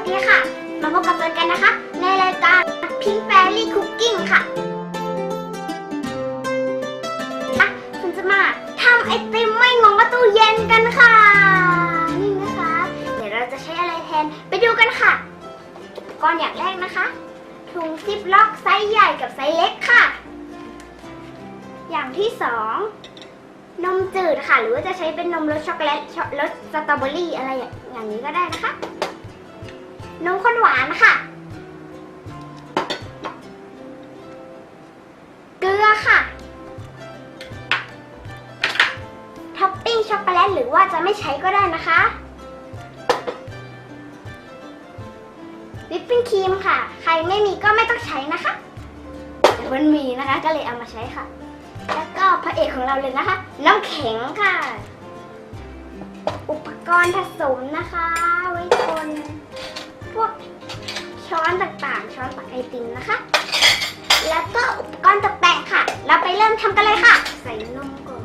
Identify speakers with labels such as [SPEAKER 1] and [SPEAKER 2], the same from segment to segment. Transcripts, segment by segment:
[SPEAKER 1] สดีค่ะ มาพบกับเฟิร์นกันนะคะ ในรายการ Pink Fairy Cooking ค่ะอะเฟิร์นจะมาทำไอติมไม่งงว่าตู้เย็นกันค่ะ นี่นะคะ เดี๋ยวเราจะใช้อะไรแทนไปดูกันค่ะอุปกรณ์อย่างแรกนะคะ ถุงซิปล็อกไซส์ใหญ่กับไซส์เล็กค่ะ อย่างที่สองนมจืดค่ะ หรือว่าจะใช้เป็นนมรสช็อกโกแลตรสสตรอเบอรี่อะไรอย่างนี้ก็ได้นะคะ นมข้นหวานค่ะ เกลือค่ะ ท็อปปิ้งช็อกโกแลตหรือว่าจะไม่ใช้ก็ได้นะคะ วิปปิ้งครีมค่ะ ใครไม่มีก็ไม่ต้องใช้นะคะแต่มันมีนะคะก็เลยเอามาใช้ค่ะ แล้วก็พระเอกของเราเลยนะคะ น้ำแข็งค่ะ อุปกรณ์ผสมนะคะ ไว้คน ตักไอติมนะคะ แล้วก็อุปกรณ์ตกแต่งค่ะ เราไปเริ่มทำกันเลยค่ะ ใส่นมก่อน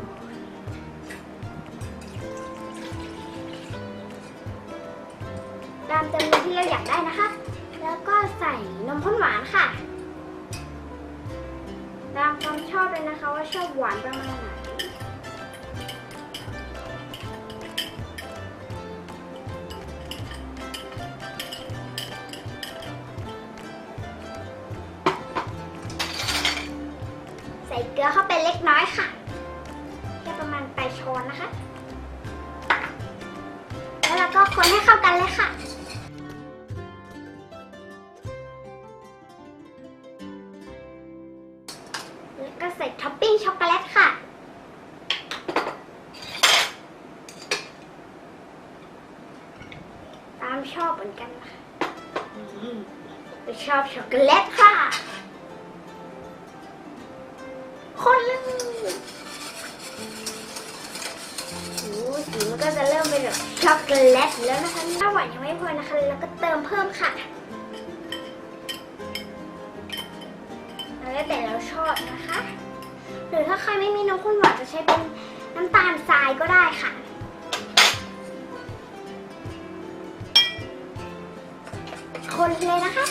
[SPEAKER 1] ตามจำนวนที่เราอยากได้นะคะ แล้วก็ใส่นมข้นหวานค่ะ ตามความชอบเลยนะคะว่าชอบหวานประมาณไหน ส่เกลือเข้าไปเล็กน้อยค่ะแค่ประมาณปลายช้อนนะคะ แล้วเราก็คนให้เข้ากันเลยค่ะแล้วก็ใส่ท็อปปิ้งช็อกโกแลตค่ะ ตามชอบเหมือนกันค่ะชอบช็อกโกแลตค่ะ ก็จะเริ่มเป็นแบบช็อกโกแลตแล้วนะคะถ้าหวานยังไม่พอนะคะแล้วก็เติมเพิ่มค่ะแล้วแต่เราชอบนะคะ หรือถ้าใครไม่มีน้ำข้นหวานจะใช้เป็นน้ำตาลทรายก็ได้ค่ะคนเลยนะคะ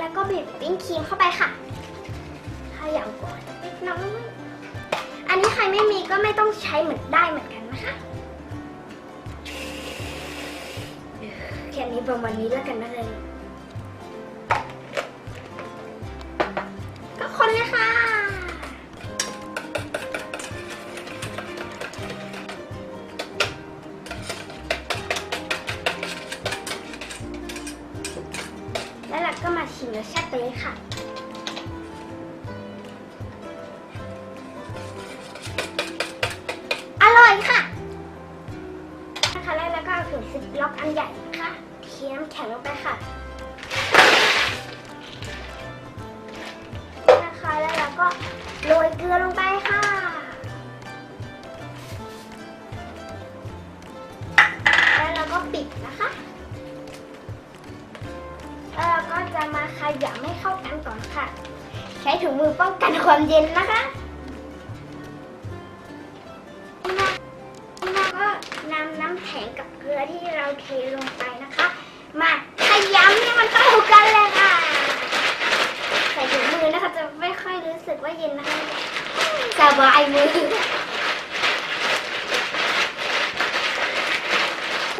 [SPEAKER 1] แล้วก็บีบปิ้งครีมเข้าไปค่ะ ยำก่อนเล็กน้อย อันนี้ใครไม่มีก็ไม่ต้องใช้เหมือนได้เหมือนกันนะคะแค่นี้ประมาณนี้แล้วกันนะเลยก็คนเลยค่ะ แล้วเราก็มาชิมรสชาติกันเลยค่ะ ซิปล็อกอันใหญ่นะคะเทียมแข็งลงไปค่ะ นะคะแล้วเราก็โรยเกลือลงไปค่ะ แล้วเราก็ปิดนะคะ แล้วเราก็จะมาขยำให้เข้ากันก่อนค่ะ ใช้ถุงมือป้องกันความเย็นนะคะ กับเกลือที่เราเทลงไปนะคะ มาขยำให้มันเข้ากันเลยค่ะใส่ถุงมือนะคะจะไม่ค่อยรู้สึกว่าเย็นนะคะสบายมือ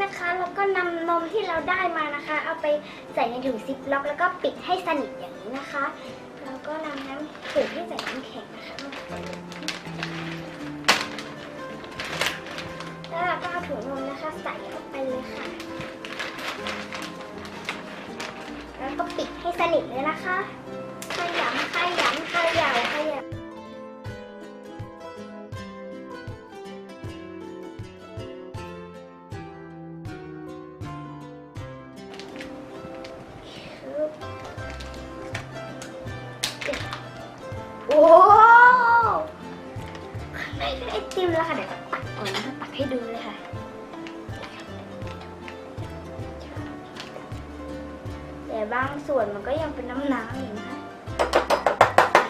[SPEAKER 1] นะคะแล้วก็นำนมที่เราได้มานะคะ เอาไปใส่ในถุงซิปล็อก แล้วก็ปิดให้สนิทอย่างนี้นะคะแล้วก็นำน้ำถุงที่ใส่น้ำแข็งนะคะแล้วเราก็เอาถุงนม ใส่เข้าไปเลยค่ะ แล้วก็ปิดให้สนิทเลยนะคะขยำขยำขยำขยำโอ้ข้างในคือไอติมแล้วค่ะ เดี๋ยวตักก่อนนะคะตักให้ดู บางส่วนมันก็ยังเป็นน้ำน้ำอยู่นะคะ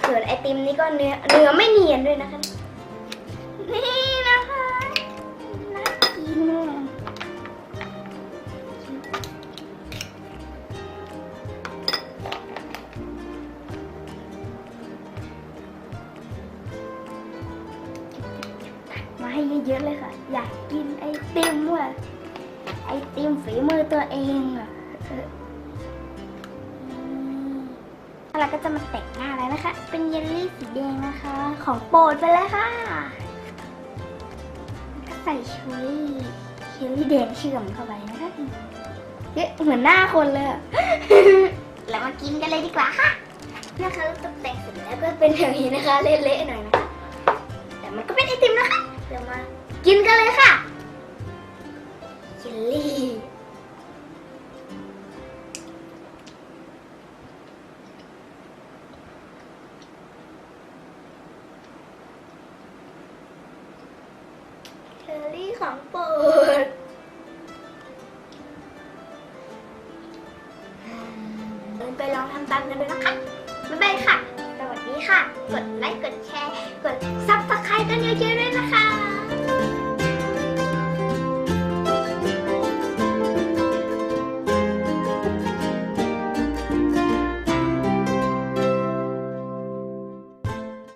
[SPEAKER 1] ส่วนไอติมนี่ก็เนื้อเนื้อไม่เนียนด้วยนะคะ นี่นะคะน่ากินมาให้เยอะๆเลยค่ะ อยากกินไอติมว่ะไอติมฝีมือตัวเองอะ แล้วเราก็จะมาแต่งหน้าแล้วนะคะ เป็นเยลลี่สีแดงนะคะ ของโปรดไปเลยค่ะก็ใส่เชอรี่เชอรี่แดงเชื่อมเข้าไปนะคะเฮ้ยเหมือนหน้าคนเลย แล้วมากินกันเลยดีกว่าค่ะนะคะตกแต่งเสร็จแล้วก็เป็นอย่างนี้นะคะ เละๆหน่อยนะคะ แต่มันก็เป็นไอติมนะคะ เดี๋ยวมากินกันเลยค่ะเยลลี่ ของโปรดไปลองทำตามกันดูนะคะ บ๊ายบายค่ะ สวัสดีค่ะ กดไลค์ กดแชร์ กดซับสไครต์กันเยอะๆด้วยนะคะ